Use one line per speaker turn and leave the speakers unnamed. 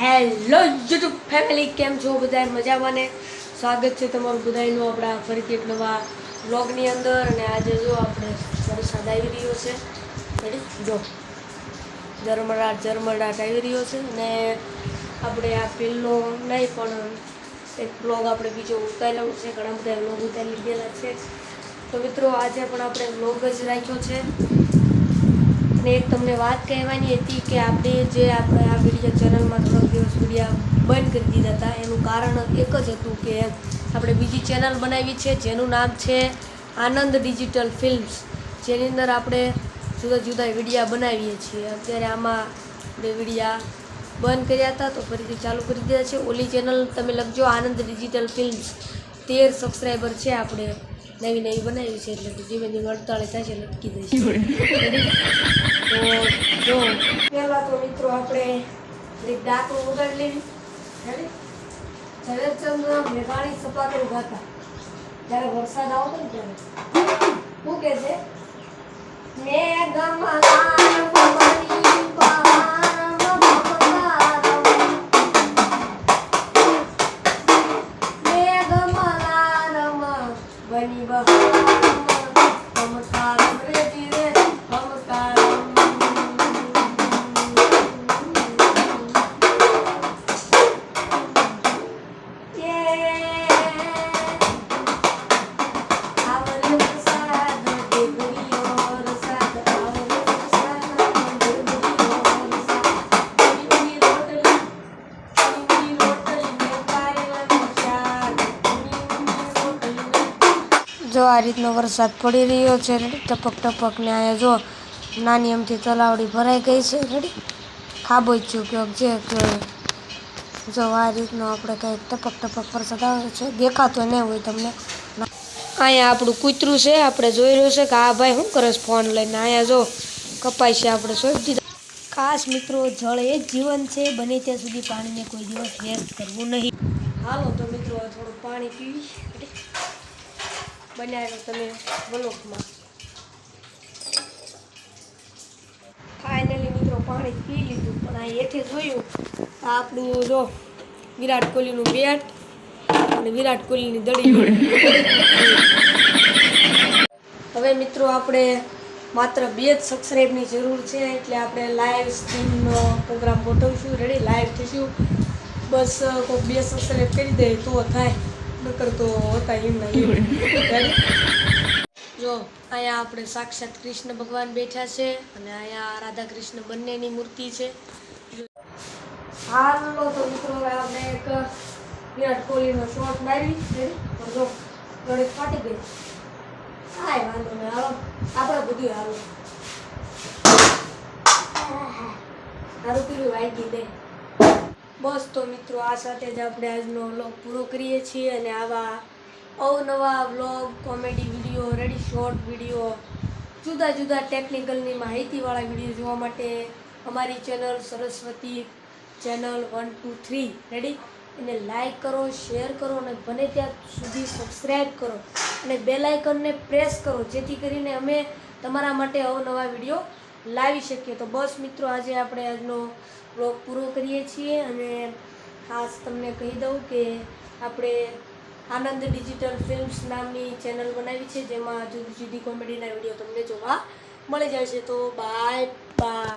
Hello YouTube family, કેમ છો? બધા મજામાં ને? સ્વાગત છે તમારું બધાનું આપણા ફરીથી એક નવા વ્લોગની અંદર અને આજે જો આપણે વરસાદ આવી રહ્યો છે? જો. ઝરમરાટ ઝરમરાટ આવી રહ્યો છે અને આપણે આ પહેલો નહીં, પણ એક બ્લોગ આપણે બીજો ઉતારેલો છે. ઘણા બધા બ્લોગ ઉતારી લીધેલા છે. તો મિત્રો, આજે પણ આપણે બ્લોગ જ રાખ્યો છે. અને એક તમને વાત કહેવાની હતી કે આપણે જે આપણે આ વીડિયો ચેનલમાં થોડોક દિવસ વિડીયા બંધ કરી દીધા હતા, એનું કારણ એક જ હતું કે આપણે બીજી ચેનલ બનાવી છે, જેનું નામ છે આનંદ ડિજિટલ ફિલ્મ્સ. જેની અંદર આપણે જુદા જુદા વિડીયા બનાવીએ છીએ. અત્યારે આમાં આપણે વિડીયા બંધ કર્યા હતા, તો ફરીથી ચાલુ કરી દીધા છે. ઓલી ચેનલ તમે લખજો આનંદ ડિજિટલ ફિલ્મ્સ. તેર સબસ્ક્રાઈબર છે આપણે. નવી નવી બનાવી છે એટલે ધીમે ધીમે અડતાળીસ થશે લટકી દઈશું તો જો. પહેલાં તો મિત્રો આપણે ડાકું ઉગાડી લેવી. Ready? ઝવેરચંદ મેઘાણી સપાટું ગાતા જ્યારે વરસાદ આવતો ને ત્યારે. શું કે છે? મેઘમાં Vamos para o જો આ રીતનો વરસાદ પડી રહ્યો છે, રેડી? ટપક ટપક ને અહીંયા જો નાની એમથી તલાવડી ભરાઈ ગઈ છે, રેડી? ખાબોચ્યું ચૂક્યો જે જો આ રીતનો આપણે કંઈક ટપક ટપક વરસાદ આવે છે, દેખાતો નહીં હોય તમને. અહીંયા આપણું કૂતરું છે, આપણે જોઈ રહ્યું છે કે આ ભાઈ શું કરે ફોન લઈને? અહીંયા જો કપાય છે, આપણે સોંપી દીધા. ખાસ મિત્રો, જળ એ જ જીવન છે, બને ત્યાં સુધી પાણીને કોઈ દિવસ વેસ્ટ કરવું નહીં. હાલો તો મિત્રો થોડું પાણી પીવી. બનાવ્યો તમે બ્લોકમાં ફાઇનલી મિત્રો પાણી પી લીધું, પણ આ એઠે જોયું આપણું જો વિરાટ કોહલીનું બેટ અને વિરાટ કોહલીની દડી. હવે મિત્રો આપણે માત્ર બે જ સબસ્ક્રાઈબની જરૂર છે, એટલે આપણે લાઈવ સ્ટ્રીમનો પ્રોગ્રામ ગોઠવશું. રેડી લાઈવ થઈશું. બસ કોઈ બે સબસ્ક્રાઈબ કરી દે, તો થાય. નકર તો હતા એમ ના એમ. Ready? જો અહીંયા આપણે સાક્ષાત કૃષ્ણ ભગવાન બેઠા છે અને અહીંયા રાધા કૃષ્ણ બંનેની મૂર્તિ છે. હાલો તો મિત્રો આપણે એક વિરાટ કોહલીનો શોટ મારી જો ગણિત ફાટી ગઈ હાય વાંધો નહીં હાલો. આપણે બધું હાલો. સારું કર્યું વાગી દે બસ તો મિત્રો, આ સાથે જ આપણે આજનો વ્લોગ પૂરો કરીએ છીએ અને આવા અવનવા vlog comedy video ready short video જુદા જુદા ટેકનિકલની માહિતીવાળા વીડિયો જોવા માટે અમારી channel Saraswati channel one two three ready એને લાઈક કરો શેર કરો અને બને ત્યાં સુધી સબસ્ક્રાઈબ કરો. અને બેલાઇકનને પ્રેસ કરો, જેથી કરીને અમે તમારા માટે અવનવા વીડિયો લાવી શકીએ. તો બસ મિત્રો, આજે આપણે આજનો બ્લોગ પૂરો કરીએ છીએ અને ખાસ તમને કહી દઉં કે આપણે આનંદ ડિજિટલ ફિલ્મ્સ નામની ચેનલ બનાવી છે, જેમાં જુદી જુદી કોમેડીના વીડિયો તમને જોવા મળી જાય છે તો બાય બાય.